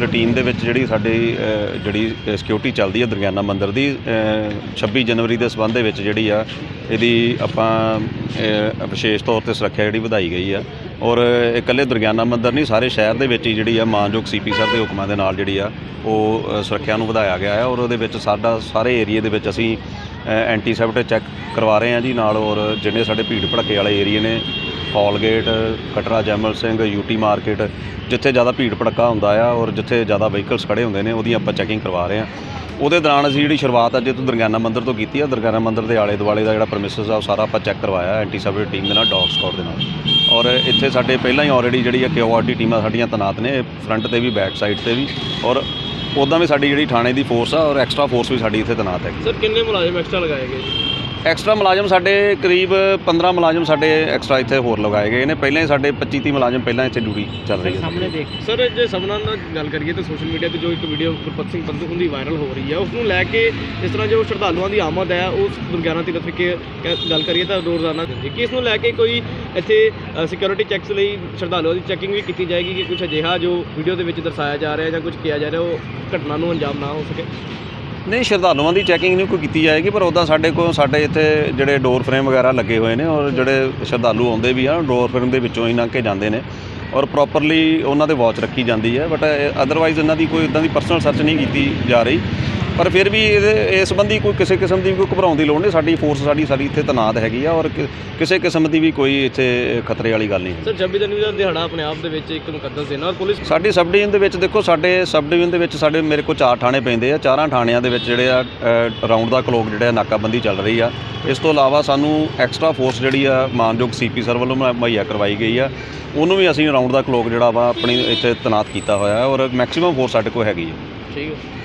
Routine ਦੇ ਵਿੱਚ ਜਿਹੜੀ ਸਾਡੀ ਜਿਹੜੀ ਸਿਕਿਉਰਿਟੀ ਚੱਲਦੀ ਹੈ ਦਰਗਿਆਨਾ ਮੰਦਿਰ ਦੀ ਅ, 26 ਜਨਵਰੀ ਦੇ ਸਬੰਧ ਦੇ ਵਿੱਚ ਜਿਹੜੀ ਆ ਇਹਦੀ ਆਪਾਂ ਵਿਸ਼ੇਸ਼ ਤੌਰ ਤੇ ਸੁਰੱਖਿਆ ਜਿਹੜੀ ਵਧਾਈ ਗਈ ਆ। ਔਰ ਇਕੱਲੇ ਦਰਗਿਆਨਾ ਮੰਦਿਰ ਨਹੀਂ ਸਾਰੇ ਸ਼ਹਿਰ ਦੇ ਵਿੱਚ ਹੀ ਜਿਹੜੀ ਆ ਮਾਨਯੋਗ ਸੀਪੀ ਸਰ ਦੇ ਹੁਕਮਾਂ ਦੇ ਨਾਲ ਜਿਹੜੀ ਆ ਉਹ ਸੁਰੱਖਿਆ ਨੂੰ ਵਧਾਇਆ ਗਿਆ ਹੈ ਔਰ ਉਹਦੇ ਵਿੱਚ ਸਾਡਾ ਸਾਰੇ ਏਰੀਏ ਦੇ ਵਿੱਚ ਅਸੀਂ ਐਂਟੀਸੈਪਟ ਚੈੱਕ ਕਰਵਾ ਰਹੇ ਹਾਂ ਜੀ ਨਾਲ ਔਰ ਜਿਹੜੇ ਸਾਡੇ ਭੀੜ ਭੜੱਕੇ ਵਾਲੇ ਏਰੀਏ ਨੇ ਹੌਲਗੇਟ ਕਟਰਾ, ਜੈਮਲ ਸਿੰਘ, ਯੂਟੀ ਮਾਰਕੀਟ, ਜਿੱਥੇ ਜ਼ਿਆਦਾ ਭੀੜ ਭੜੱਕਾ ਹੁੰਦਾ ਆ ਔਰ ਜਿੱਥੇ ਜ਼ਿਆਦਾ ਵਹੀਕਲਸ ਖੜੇ ਹੁੰਦੇ ਨੇ, ਉਹਦੀ ਆਪਾਂ ਚੈਕਿੰਗ ਕਰਵਾ ਰਹੇ ਹਾਂ। ਉਹਦੇ ਦੌਰਾਨ ਅਸੀਂ ਜਿਹੜੀ ਸ਼ੁਰੂਆਤ ਅੱਜ ਤੋਂ ਦਰਗਿਆਨਾ ਮੰਦਿਰ ਤੋਂ ਕੀਤੀ ਆ। ਦਰਗਿਆਨਾ ਮੰਦਿਰ ਦੇ ਆਲੇ ਦੁਆਲੇ ਦਾ ਜਿਹੜਾ ਪ੍ਰਮਿਸਿਸ ਆ, ਉਹ ਸਾਰਾ ਆਪਾਂ ਚੈੱਕ ਕਰਵਾਇਆ, ਐਂਟੀ ਟੀਮ ਦੇ ਨਾਲ ਡੌਗ ਸਕਾਡ ਦੇ ਨਾਲ। ਔਰ ਇੱਥੇ ਸਾਡੇ ਪਹਿਲਾਂ ਹੀ ਆਲਰੇਡੀ ਜਿਹੜੀ ਆ ਕਿਊਆਰਟੀ ਟੀਮਾਂ ਸਾਡੀਆਂ ਤੈਨਾਤ ਨੇ ਫਰੰਟ ਤੇ ਵੀ ਬੈਕ ਸਾਈਡ ਤੇ ਵੀ। ਔਰ ਉੱਦਾਂ ਵੀ ਸਾਡੀ ਜਿਹੜੀ ਥਾਣੇ ਦੀ ਫੋਰਸ ਆ ਔਰ ਐਕਸਟਰਾ ਫੋਰਸ ਵੀ ਸਾਡੀ ਇੱਥੇ ਤੈਨਾਤ ਹੈਗੀ। ਸਰ ਕਿੰਨੇ ਮੁਲਾਜ਼ਮ ਐਕਸਟਰਾ ਲਗਾਏ ਗਏ ਜੀ? ਐਕਸਟਰਾ ਮੁਲਾਜ਼ਮ ਸਾਡੇ ਕਰੀਬ 15 ਮੁਲਾਜ਼ਮ ਸਾਡੇ ਐਕਸਟਰਾ ਇੱਥੇ ਹੋਰ ਲਗਾਏ ਗਏ ਨੇ। ਪਹਿਲਾਂ ਹੀ ਸਾਡੇ 25 30 ਮੁਲਾਜ਼ਮ ਪਹਿਲਾਂ ਇੱਥੇ ਡਿਊਟੀ ਚੱਲ ਰਹੀ ਹੈ। ਦੇਖ। ਸਰ ਜੇ ਸਭਨਾਂ ਨਾਲ ਗੱਲ ਕਰੀਏ ਤਾਂ ਸੋਸ਼ਲ ਮੀਡੀਆ ਤੇ ਜੋ ਇੱਕ ਵੀਡੀਓ ਗੁਰਪਤ ਸਿੰਘ ਪੰਧੂ ਹੁੰਦੀ ਵਾਇਰਲ ਹੋ ਰਹੀ ਹੈ ਉਸ ਨੂੰ ਲੈ ਕੇ ਇਸ ਤਰ੍ਹਾਂ ਜੋ ਸ਼ਰਧਾਲੂਆਂ ਦੀ ਆਮਦ ਹੈ ਉਸ ਦੁਰਗਿਆਨਾ ਤੀਰਥ ਵਿਖੇ ਕ- ਗੱਲ ਕਰੀਏ ਤਾਂ ਰੋਜ਼ਾਨਾ ਦਿੰਦੀ ਕਿ ਇਸ ਨੂੰ ਲੈ ਕੇ ਕੋਈ ਇੱਥੇ ਸਿਕਿਉਰਿਟੀ ਚੈੱਕਸ ਲਈ ਸ਼ਰਧਾਲੂਆਂ ਦੀ ਚੈਕਿੰਗ ਵੀ ਕੀਤੀ ਜਾਏਗੀ ਕਿ ਕੁਝ ਅਜਿਹਾ ਜੋ ਵੀਡੀਓ ਦੇ ਵਿੱਚ ਦਰਸਾਇਆ ਜਾ ਰਿਹਾ ਜਾਂ ਕੁਝ ਕਿਹਾ ਜਾ ਰਿਹਾ, ਉਹ ਘਟਨਾ ਨੂੰ ਅੰਜਾਮ ਨਾ ਹੋ ਸਕੇ। ਨਹੀਂ, ਸ਼ਰਧਾਲੂਆਂ ਦੀ ਚੈਕਿੰਗ ਨਹੀਂ ਕੋਈ ਕੀਤੀ ਜਾਏਗੀ, ਪਰ ਉੱਦਾਂ ਸਾਡੇ ਕੋਲ, ਸਾਡੇ ਇੱਥੇ ਜਿਹੜੇ ਡੋਰ ਫਰੇਮ ਵਗੈਰਾ ਲੱਗੇ ਹੋਏ ਨੇ ਔਰ ਜਿਹੜੇ ਸ਼ਰਧਾਲੂ ਆਉਂਦੇ ਵੀ ਆ ਡੋਰ ਫਰੇਮ ਦੇ ਵਿੱਚੋਂ ਹੀ ਲੰਘ ਕੇ ਜਾਂਦੇ ਨੇ ਔਰ ਪ੍ਰੋਪਰਲੀ ਉਹਨਾਂ ਦੇ ਵਾਚ ਰੱਖੀ ਜਾਂਦੀ ਹੈ ਬਟ ਅਦਰਵਾਈਜ਼ ਇਹਨਾਂ ਦੀ ਕੋਈ ਇਦਾਂ ਦੀ ਪਰਸਨਲ ਸਰਚ ਨਹੀਂ ਕੀਤੀ ਜਾ ਰਹੀ। ਪਰ ਫਿਰ ਵੀ ਇਸ ਸੰਬੰਧੀ ਕੋਈ ਕਿਸੇ ਕਿਸਮ ਦੀ ਕੋਈ ਘਬਰਾਉਣ ਦੀ ਲੋੜ ਨਹੀਂ ਸਾਡੀ ਫੋਰਸ ਸਾਡੀ ਸਾਡੀ ਇੱਥੇ ਤੈਨਾਤ ਹੈਗੀ ਆ ਔਰ ਕਿਸੇ ਕਿਸਮ ਦੀ ਵੀ ਕੋਈ ਇੱਥੇ ਖਤਰੇ ਵਾਲੀ ਗੱਲ ਨਹੀਂ ਹੈ ਸਰ 26 ਜਨਵਰੀ ਦਾ ਦਿਹਾੜਾ ਆਪਣੇ ਆਪ ਦੇ ਵਿੱਚ ਇੱਕ ਮੁਕੱਦਸ ਹੈ ਔਰ ਪੁਲਿਸ ਸਾਡੀ ਸਬ ਡਿਵੀਜ਼ਨ ਦੇ ਵਿੱਚ ਦੇਖੋ ਸਾਡੇ ਸਬ ਡਿਵੀਜ਼ਨ ਦੇ ਵਿੱਚ ਸਾਡੇ ਮੇਰੇ ਕੋਲ ਚਾਰ ਥਾਣੇ ਪੈਂਦੇ ਆ ਚਾਰਾਂ ਥਾਣਿਆਂ ਦੇ ਵਿੱਚ ਜਿਹੜੇ ਆ ਰਾਉਂਡ ਦਾ ਕਲੋਕ ਜਿਹੜਾ ਨਾਕਾਬੰਦੀ ਚੱਲ ਰਹੀ ਆ। ਇਸ ਤੋਂ ਇਲਾਵਾ ਸਾਨੂੰ ਐਕਸਟਰਾ ਫੋਰਸ ਜਿਹੜੀ ਆ ਮਾਨਯੋਗ ਸੀਪੀ ਸਰ ਵੱਲੋਂ ਮੁਹੱਈਆ- ਕਰਵਾਈ ਗਈ ਆ। ਉਹਨੂੰ ਵੀ ਅਸੀਂ ਰਾਉਂਡ ਦਾ ਕਲੋਕ ਜਿਹੜਾ ਵਾ ਆਪਣੀ ਇੱਥੇ ਤੈਨਾਤ ਕੀਤਾ ਹੋਇਆ ਔਰ ਮੈਕਸਿਮਮ ਫੋਰਸ ਸਾਡੇ ਕੋਲ ਹੈਗੀ ਆ। ਠੀਕ ਹੈ।